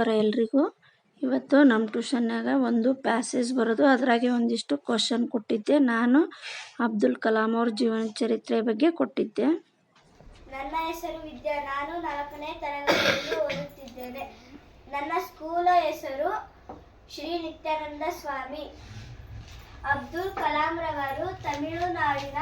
ನಮಸ್ಕಾರ ಎಲ್ರಿಗೂ. ಇವತ್ತು ನಮ್ಮ ಟ್ಯೂಷನ್ನಾಗ ಒಂದು ಪ್ಯಾಸೇಜ್ ಬರೋದು. ಅದರಾಗೆ ಒಂದಿಷ್ಟು ಕ್ವಶನ್ ಕೊಟ್ಟಿದ್ದೆ. ನಾನು ಅಬ್ದುಲ್ ಕಲಾಂ ಅವ್ರ ಜೀವನ ಚರಿತ್ರೆ ಬಗ್ಗೆ ಕೊಟ್ಟಿದ್ದೆ. ನನ್ನ ಹೆಸರು ವಿದ್ಯಾ. ನಾನು ನಾಲ್ಕನೇ ತರಗತಿಯಲ್ಲಿ ಓದುತ್ತಿದ್ದೇನೆ. ನನ್ನ ಸ್ಕೂಲ ಹೆಸರು ಶ್ರೀ ನಿತ್ಯಾನಂದ ಸ್ವಾಮಿ. ಅಬ್ದುಲ್ ಕಲಾಂ ರವರು ತಮಿಳುನಾಡಿನ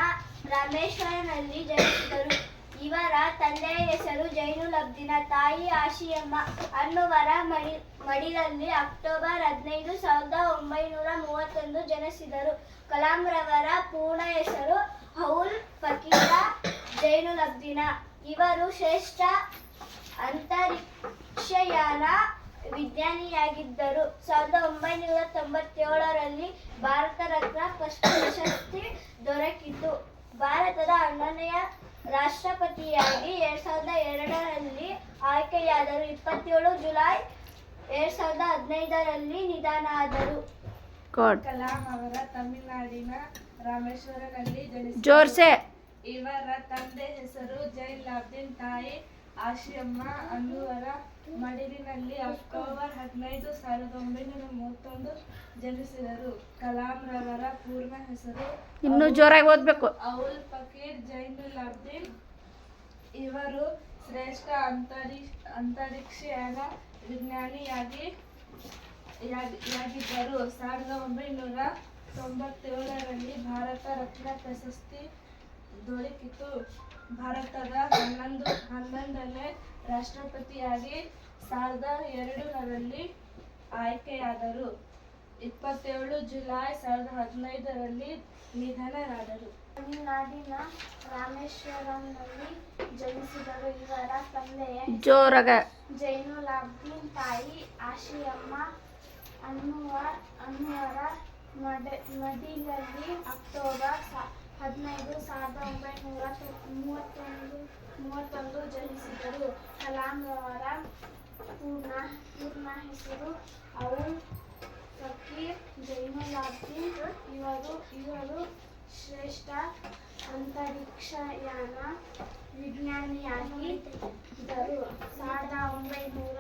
ರಾಮೇಶ್ವರನಲ್ಲಿ ಜನಿಸಿದರು. ಇವರ ತಂದೆಯ ಹೆಸರು ಜೈನುಲ್ ಅಬ್ದಿನ ತಾಯಿ ಆಶಿಯಮ್ಮ. ಅನ್ನುವರ ಮಡಿ ಮಡಿಲಲ್ಲಿ ಅಕ್ಟೋಬರ್ ಹದಿನೈದು ಸಾವಿರದ ಒಂಬೈನೂರ ಮೂವತ್ತೊಂದು ಜನಿಸಿದರು. ಕಲಾಂರವರ ಪೂರ್ಣ ಹೆಸರು ಹೌಲ್ ಫಕೀರ ಜೈನುಲ್ ಅಬ್ದಿನ ಇವರು ಶ್ರೇಷ್ಠ ಅಂತರಿಕ್ಷಯಾನ ವಿಜ್ಞಾನಿಯಾಗಿದ್ದರು. ಸಾವಿರದ ಒಂಬೈನೂರ ತೊಂಬತ್ತೇಳರಲ್ಲಿ ಭಾರತ ರತ್ನ ಫಸ್ಟ್ ಪ್ರಶಸ್ತಿ ದೊರಕಿತು. ಭಾರತದ ಹನ್ನೊಂದನೆಯ ರಾಷ್ಟ್ರಪತಿಯಾಗಿ ಎರಡ್ ಸಾವಿರದ ಎರಡರಲ್ಲಿ ಆಯ್ಕೆಯಾದರು. ಇಪ್ಪತ್ತೇಳು ಜುಲೈ ಎರಡ್ ಸಾವಿರದ ಹದಿನೈದರಲ್ಲಿ ನಿಧನ ಆದರು. ಕಲಾಂ ಅವರ ತಮಿಳುನಾಡಿನ ರಾಮೇಶ್ವರನಲ್ಲಿ ಜನಿಸಿದರು. ಜೋರ್ಸೆ. ಇವರ ತಂದೆ ಹೆಸರು ಜೈನ್ ಲಾಬ್ದಿನ್ ತಾಯಿ ಆಶಿಯಮ್ಮ ಅನ್ನುವರ ಮಡಿಲಿನಲ್ಲಿ ಅಕ್ಟೋಬರ್ ಹದಿನೈದು ಸಾವಿರದ ಒಂಬೈನೂರ ಮೂವತ್ತೊಂದು ಜನಿಸಿದರು. ಕಲಾಂ ರವರ ಪೂರ್ಣ ಹೆಸರು ಇನ್ನು ಜೋರಾಗಿ ಓದ್ಬೇಕು. ಔಲ್ ಫಕೀರ್ ಜೈನುಲ್ ಅಬ್ದೀನ್. ಇವರು ಶ್ರೇಷ್ಠ ಅಂತರಿ ಅಂತರಿಕ್ಷಯಾನ ವಿಜ್ಞಾನಿಯಾಗಿ ಯಾಗಿ- ಯಾಗಿದ್ದರು. ಸಾವಿರದ ಒಂಬೈನೂರ ತೊಂಬತ್ತೇಳರಲ್ಲಿ ಭಾರತ ರತ್ನ ಪ್ರಶಸ್ತಿ ದೊರಕಿತು. ಭಾರತದ ಹನ್ನೊಂದು ಹನ್ನೊಂದನೇ ರಾಷ್ಟ್ರಪತಿಯಾಗಿ ಸಾವಿರದ ಎರಡರಲ್ಲಿ ಆಯ್ಕೆಯಾದರು. ಇಪ್ಪತ್ತೇಳು ಜುಲೈ ಸಾವಿರದ ಹದಿನೈದರಲ್ಲಿ ನಿಧನರಾದರು. ತಮಿಳುನಾಡಿನ ರಾಮೇಶ್ವರಂನಲ್ಲಿ ಜನಿಸಿದರು. ಇವರ ತಂದೆಯ ಜೋರಗ. ಜೈನುಲಾಬ್ದೀನ್ ತಾಯಿ ಆಶಿಯಮ್ಮ ಅನ್ನುವ ಅನ್ನುವರ ಮಡ ಮಡಿಲಲ್ಲಿ ಅಕ್ಟೋಬರ್ ಸಾ- ಹದಿನೈದು ಸಾವಿರದ ಒಂಬೈನೂರ ಮೂವತ್ತೊಂದು ಮೂವತ್ತೊಂದು ಜನಿಸಿದರು ಕಲಾಂ ಅವರ ಪೂರ್ಣ ಪೂರ್ಣ ಹೆಸರು ಅವರು ಫಕೀರ್ ಜೈನುಲಾಬ್ದೀನ್ ಇವರು ಇವರು ಶ್ರೇಷ್ಠ ಅಂತರಿಕ್ಷಯಾನ ವಿಜ್ಞಾನಿಯಾಗಿದ್ದರು ಸಾವಿರದ ಒಂಬೈನೂರ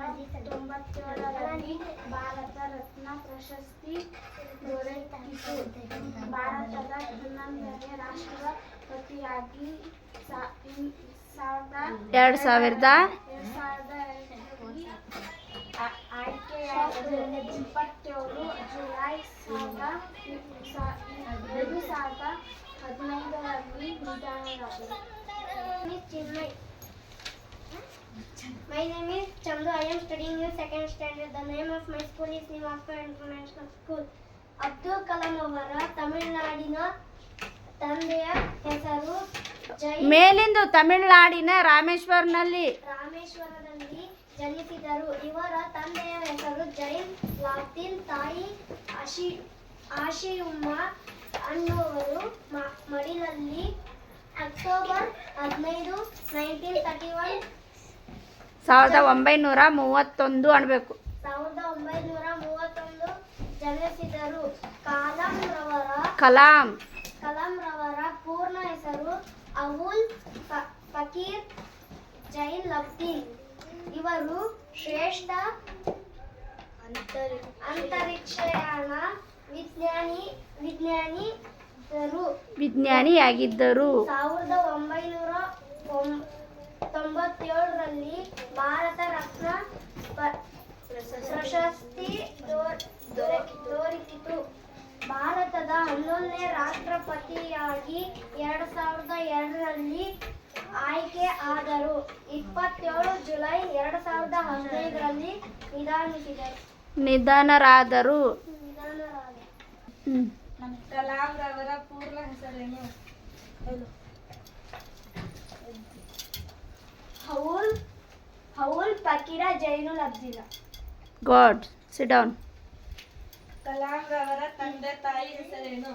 ತೊಂಬತ್ತೇಳರಲ್ಲಿ ಭಾರತ ರತ್ನ ಪ್ರಶಸ್ತಿ ದೊರೆತಿತು ಭಾರತದ ಹನ್ನೊಂದನೇ ರಾಷ್ಟ್ರಪತಿಯಾಗಿ ಸಾವಿರದ ಎರಡು ಸಾವಿರದ ಎರಡ್ ಸಾವಿರದ ಎರಡರಲ್ಲಿ ಆ- ಆಯ್ಕೆಯಾದರು ಇಪ್ಪತ್ತೇಳು ಜುಲೈ ಸಾವಿರದ ಎರಡು ಸಾವಿರದ ಹದಿನೈದರಲ್ಲಿ ನಿಧನರಾದರು Chinmay My name is Chandu. I am studying in second standard. The name of my school is Nivaspa International School. Abdul Kalam ಅವರ ತಮಿಳುನಾಡಿನ ತಂದೆಯ ಹೆಸರು ಮೇಲಿಂದು ತಮಿಳುನಾಡಿನ ರಾಮೇಶ್ವರ್ನಲ್ಲಿ ರಾಮೇಶ್ವರದಲ್ಲಿ ಜನಿಸಿದರು. ಇವರ ತಂದೆಯ ಹೆಸರು ಜೈನ್ ಲಾತಿನ್. ತಾಯಿ ಆಶಿ ಆಶಿಯುಮ್ಮ ಅನ್ನುವರು ಮಡಿಲಲ್ಲಿ ಅಕ್ಟೋಬರ್ ಹದಿನೈದು ನೈನ್ಟೀನ್ ತರ್ಟಿ ಒನ್ ಸಾವಿರದ ಒಂಬೈನೂರ ಮೂವತ್ತೊಂದು ಅನ್ಬೇಕು. ಸಾವಿರದ ಒಂಬೈನೂರ ಮೂವತ್ತೊಂದು ಜನಿಸಿದರು. ಕಲಾಂ ರವರ ಕಲಾಂ. ಕಲಾಂ ರವರ ಪೂರ್ಣ ಹೆಸರು ಅವುಲ್ ಫಕೀರ್ ಜೈನ್ ಲಬ್ದೀನ್ ಇವರು ಶ್ರೇಷ್ಠ ಅಂತರಿಕ್ಷಯಾನ ವಿಜ್ಞಾನಿ ವಿಜ್ಞಾನಿ ವಿಜ್ಞಾನಿಯಾಗಿದ್ದರು. ಸಾವಿರದ ಒಂಬೈನೂರ ಒಂಬ- ತೊಂಬತ್ತೇಳರಲ್ಲಿ ಭಾರತ ರತ್ನ ಪ- ಪ್ರಶಸ್ತಿ ದೊರ- ದೊರಕಿತು. ಭಾರತದ ಹನ್ನೊಂದನೇ ರಾಷ್ಟ್ರಪತಿಯಾಗಿ ಎರಡು ಸಾವಿರದ ಎರಡರಲ್ಲಿ ಆಯ್ಕೆ ಆದರು. ಇಪ್ಪತ್ತೇಳು ಜುಲೈ ಎರಡು ಸಾವಿರದ ಹದಿನೈದರಲ್ಲಿ ನಿಧಾನಿಸಿದರು ನಿಧನರಾದರು. ಹ್ಮ್. ಕಲಾಂ ರವರ ಪೂರ್ಣ ಹೆಸರೇನು? ಹೌಲ್ ಹೌಲ್ ಫಕೀರ Zainul Abdin god sit down. Kalam ರವರ ತಂದೆ ತಾಯಿ ಹೆಸರೇನು?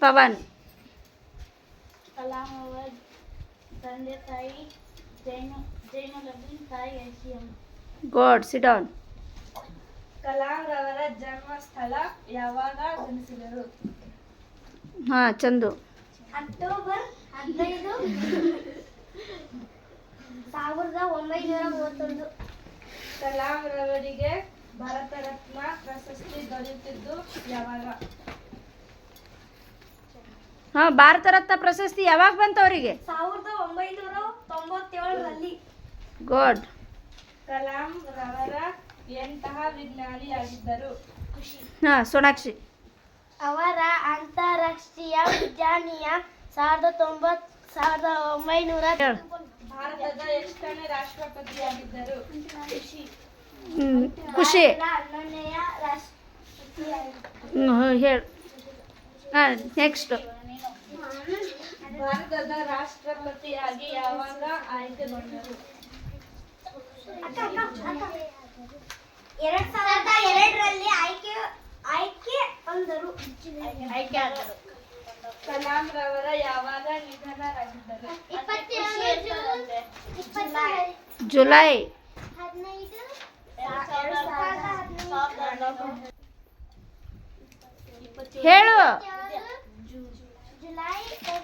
ಪವನ್. ಕಲಾಂ ಅವರ ತಂದೆ ತಾಯಿ ಗಾಡ್ ಸಿಟ್ ಡೌನ್. ಕಲಾಂ ರವರ ಜನ್ಮಸ್ಥಳ ಯಾವಾಗ ಜನಿಸಿದರು? ಹಾ ಚಂದು. ಅಕ್ಟೋಬರ್ ಹದಿನೈದು ಸಾವಿರದ ಒಂಬೈನೂರ ಮೂವತ್ತೊಂದು. ಕಲಾಂ ರವರಿಗೆ ಭಾರತ ರತ್ನ ಪ್ರಶಸ್ತಿ ದೊರೆಯುತ್ತಿದ್ದು ಯಾವಾಗ? ಹಾ ಭಾರತ ರತ್ನ ಪ್ರಶಸ್ತಿ ಯಾವಾಗ ಬಂತು ಅವರಿಗೆ? ಸಾವಿರದ ಒಂಬೈನೂರ ತೊಂಬತ್ತೇಳರಲ್ಲಿ ಗುಡ್. ಕಲಾಂ ರವರ ಎಂತಹ ವಿಜ್ಞಾನಿಯಾಗಿದ್ದರು? ಹಾಂ ಸೋನಾಕ್ಷಿ. ಅವರ ಅಂತಾರಾಷ್ಟ್ರೀಯ ವಿಜ್ಞಾನಿಯ ಸಾವಿರದ ತೊಂಬತ್ ಸಾವಿರದ ಒಂಬೈನೂರ ಹೇಳು. ಭಾರತದ ಎಷ್ಟನೇ ರಾಷ್ಟ್ರಪತಿಯಾಗಿದ್ದರು? ಹ್ಮ್, ಖುಷಿ. ಹನ್ನೊಂದನೆಯ ರಾಷ್ಟ್ರಪತಿಯಾಗಿದ್ದರು. ಹ್ಞೂ ಹೇಳು. ಹಾಂ ನೆಕ್ಸ್ಟು ಭಾರತದ ರಾಷ್ಟ್ರಪತಿಯಾಗಿ ಯಾವಾಗ ಆಯ್ಕೆಗೊಂಡರು ಎರಡ್ ಸಾವಿರದ ಎರಡರಲ್ಲಿ ಆಯ್ಕೆ ಆಯ್ಕೆ ಅಂದರು ಆಯ್ಕೆ ಆದರು. ಕಲಾಂ ರವರ ಯಾವಾಗ ನಿಧನರಾಗಿದ್ದರು? ಜುಲೈ. ಹದಿನೈದು. ಹೇಳು ಜುಲೈ ಎರಡ್ ಸಾವಿರದ ಇಪ್ಪತ್ತು ಹದಿನೈದು ಅಲ್ಲಿ ನಿಧಾನ ನಿಧಾನ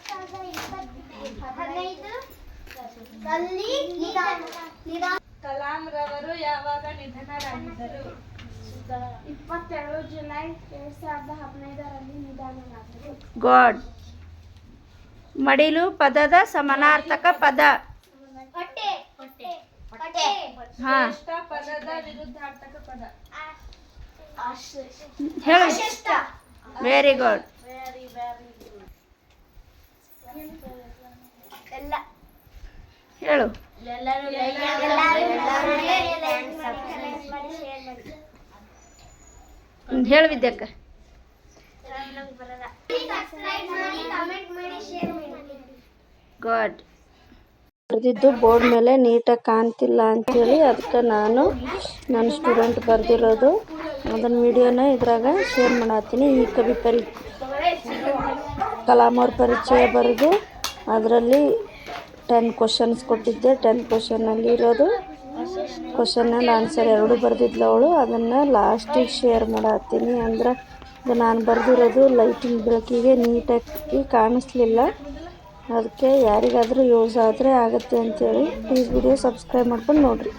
ಕಲಾಂ ರವರು ಯಾವಾಗ ನಿಧನರಾಗಿದ್ದರು? ಇಪ್ಪತ್ತೆರಡು ಜುಲೈ ಎರಡ್ ಸಾವಿರದ ಹದಿನೈದರಲ್ಲಿ ನಿಧನರಾದರು ಗಾಡ್. ಮಡಿಲು ಪದದ ಸಮಾನಾರ್ಥಕ ಪದ. ಹಾಂ. ಪದದ ವಿರುದ್ಧಾರ್ಥಕ ಪದ. ಹೇಳು. ವೆರಿ ಗುಡ್ ಹೇಳು. ಹೇಳು ವಿದ್ಯಕ್ಕ. ಗುಡ್ ಬರೆದಿದ್ದು ಬೋರ್ಡ್ ಮೇಲೆ ನೀಟಾಗಿ ಕಾಣ್ತಿಲ್ಲ ಅಂತೇಳಿ ಅದಕ್ಕೆ ನಾನು ನನ್ನ ಸ್ಟೂಡೆಂಟ್ ಬರೆದಿರೋದು. ಅದನ್ನ ವಿಡಿಯೋನ ಇದ್ರಾಗ ಶೇರ್ ಮಾಡತ್ತೀನಿ. ಈ ಕವಿ ಪರಿ ಕಲಾಂ ಅವ್ರ ಪರಿಚಯ ಬರೆದು ಅದರಲ್ಲಿ ಟೆನ್ ಕ್ವಶನ್ಸ್ ಕೊಟ್ಟಿದ್ದೆ. ಟೆನ್ ಕ್ವಶನಲ್ಲಿ ಇರೋದು. ಕ್ವಶನ್ ಆ್ಯಂಡ್ ಆನ್ಸರ್ ಎರಡು ಬರೆದಿದ್ಲು ಅವಳು. ಅದನ್ನು ಲಾಸ್ಟಿಗೆ ಶೇರ್ ಮಾಡತ್ತೀನಿ. ಅಂದ್ರೆ ಇದು ನಾನು ಬರೆದಿರೋದು ಲೈಟಿನ ಬೆಳಕಿಗೆ ನೀಟಾಗಿ ಕಾಣಿಸ್ಲಿಲ್ಲ. ಅದಕ್ಕೆ ಯಾರಿಗಾದರೂ ಯೂಸ್ ಆದರೆ ಆಗುತ್ತೆ ಅಂತೇಳಿ. ಪ್ಲೀಸ್ ವಿಡಿಯೋ ಸಬ್ಸ್ಕ್ರೈಬ್ ಮಾಡ್ಕೊಂಡು ನೋಡಿರಿ.